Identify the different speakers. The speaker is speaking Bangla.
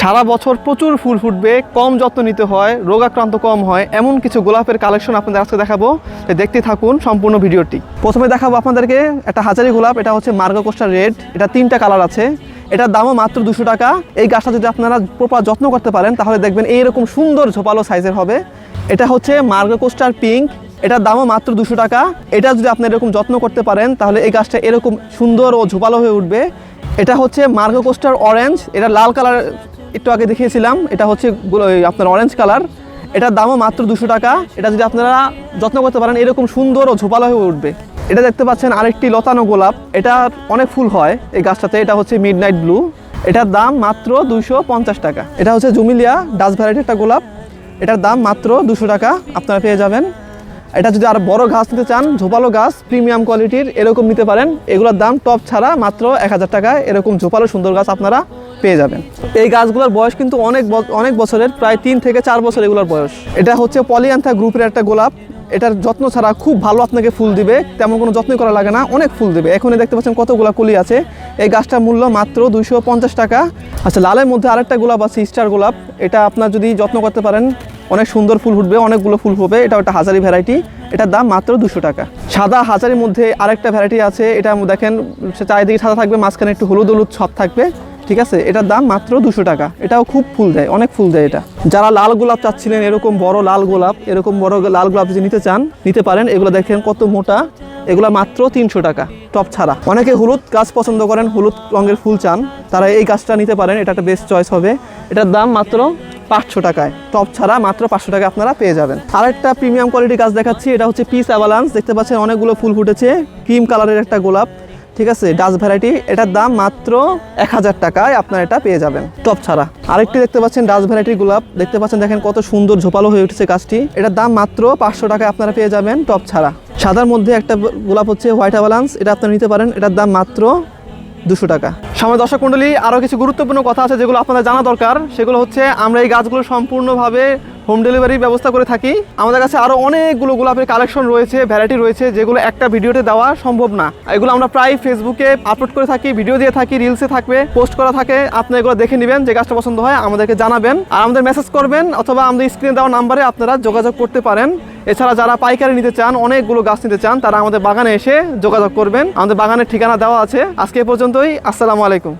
Speaker 1: সারা বছর প্রচুর ফুল ফুটবে, কম যত্ন নিতে হয়, রোগাক্রান্ত কম হয়, এমন কিছু গোলাপের কালেকশন আপনাদের আজকে দেখাবো। দেখতে থাকুন সম্পূর্ণ ভিডিওটি। প্রথমে দেখাবো আপনাদেরকে একটা হাজারি গোলাপ, এটা হচ্ছে মার্গো কোস্টার রেড, এটা তিনটা কালার আছে। এটার দামও মাত্র দুশো টাকা। এই গাছটা যদি আপনারা প্রপার যত্ন করতে পারেন, তাহলে দেখবেন এইরকম সুন্দর ঝোপালো সাইজের হবে। এটা হচ্ছে মার্গো কোস্টার পিঙ্ক, এটার দামও মাত্র দুশো টাকা। এটা যদি আপনি এরকম যত্ন করতে পারেন, তাহলে এই গাছটা এরকম সুন্দর ও ঝোপালো হয়ে উঠবে। এটা হচ্ছে মার্গো কোস্টার অরেঞ্জ এটা লাল কালার একটু আগে দেখিয়েছিলাম, এটা হচ্ছে আপনার অরেঞ্জ কালার এটার দামও মাত্র দুশো টাকা। এটা যদি আপনারা যত্ন করতে পারেন, এরকম সুন্দর ও ঝোপালো হয়ে উঠবে। এটা দেখতে পাচ্ছেন আরেকটি লতানো গোলাপ। এটা অনেক ফুল হয় এই গাছটাতে। এটা হচ্ছে মিড নাইট ব্লু এটার দাম মাত্র দুইশো পঞ্চাশ টাকা। এটা হচ্ছে জুমিলিয়া ডাস ভ্যারাইটি একটা গোলাপ। এটার দাম মাত্র দুশো টাকা। আপনারা পেয়ে যাবেন। এটা যদি আর বড় গাছ নিতে চান, ঝোপালো গাছ প্রিমিয়াম কোয়ালিটির এরকম নিতে পারেন। এগুলোর দাম টপ ছাড়া মাত্র এক হাজার এরকম ঝোপালো সুন্দর গাছ আপনারা পেয়ে যাবেন। এই গাছগুলোর বয়স কিন্তু অনেক অনেক বছরের প্রায় তিন থেকে চার বছর এগুলোর বয়স। এটা হচ্ছে পলিয়ান্থা গ্রুপের একটা গোলাপ। এটার যত্ন ছাড়া খুব ভালো আপনাকে ফুল দিবে তেমন কোনো যত্ন করা লাগে না অনেক ফুল দিবে। এখনই দেখতে পাচ্ছেন কতগুলো কলি আছে। এই গাছটার মূল্য মাত্র দুইশো পঞ্চাশ টাকা। আচ্ছা লালের মধ্যে আরেকটা গোলাপ আছে স্টার গোলাপ। এটা আপনার যদি যত্ন করতে পারেন অনেক সুন্দর ফুল ফুটবে অনেকগুলো ফুল হবে এটা একটা হাজারি ভ্যারাইটি এটার দাম মাত্র দুশো টাকা। সাদা হাজারির মধ্যে আরেকটা ভ্যারাইটি আছে। এটা দেখেন চারিদিকে সাদা থাকবে মাঝখানে একটু হলুদ হলুদ সব থাকবে। ঠিক আছে? এটার দাম মাত্র দুশো টাকা। এটাও খুব ফুল দেয়, অনেক ফুল দেয় এটা। যারা লাল গোলাপ চাচ্ছিলেন, এরকম বড় লাল গোলাপ, এরকম বড় লাল গোলাপ যদি নিতে চান, নিতে পারেন। এগুলো দেখেন কত মোটা। এগুলো মাত্র তিনশো টাকা, টপ ছাড়া। অনেকে হলুদ গাছ পছন্দ করেন, হলুদ রঙের ফুল চান। তারা এই গাছটা নিতে পারেন, এটা একটা বেস্ট চয়েস হবে। এটার দাম মাত্র পাঁচশো টাকায়। টপ ছাড়া মাত্র পাঁচশো টাকা আপনারা পেয়ে যাবেন। আরেকটা প্রিমিয়াম কোয়ালিটি গাছ দেখাচ্ছি, এটা হচ্ছে পিস অ্যাভালান্স দেখতে পাচ্ছেন অনেকগুলো ফুল ফুটেছে। ক্রিম কালারের একটা গোলাপ। ঠিক আছে ডাস ভ্যারাইটি, এটার দাম মাত্র এক হাজার টাকায় আপনারা এটা পেয়ে যাবেন, টপ ছাড়া। আরেকটি দেখতে পাচ্ছেন ডাস ভ্যারাইটির গোলাপ, দেখতে পাচ্ছেন দেখেন কত সুন্দর ঝোপালো হয়ে উঠেছে গাছটি। এটার দাম মাত্র পাঁচশো টাকায় আপনারা পেয়ে যাবেন, টপ ছাড়া। সাদার মধ্যে একটা গোলাপ হচ্ছে হোয়াইট অ্যাভালান্স, এটা আপনারা নিতে পারেন, এটার দাম মাত্র দুশো টাকা। সময় দর্শক মণ্ডলী আরও কিছু গুরুত্বপূর্ণ কথা আছে যেগুলো আপনাদের জানা দরকার, সেগুলো হচ্ছে আমরা এই গাছগুলো সম্পূর্ণভাবে হোম ডেলিভারির ব্যবস্থা করে থাকি। আমাদের কাছে আরও অনেকগুলো গোলাপের কালেকশন রয়েছে ভ্যারাইটি রয়েছে, যেগুলো একটা ভিডিওতে দেওয়া সম্ভব না। এগুলো আমরা প্রায় ফেসবুকে আপলোড করে থাকি ভিডিও দিয়ে থাকি রিলসে থাকবে পোস্ট করা থাকে। আপনি এগুলো দেখে নেবেন, যে গাছটা পছন্দ হয়, আমাদেরকে জানাবেন। আর আমাদের মেসেজ করবেন, অথবা আমাদের স্ক্রিনে দেওয়া নাম্বারে আপনারা যোগাযোগ করতে পারেন। এছাড়া যারা পাইকারি নিতে চান, অনেকগুলো গাছ নিতে চান, তারা আমাদের বাগানে এসে যোগাযোগ করবেন। আমাদের বাগানের ঠিকানা দেওয়া আছে। আজকে পর্যন্তই, আসসালামু আলাইকুম।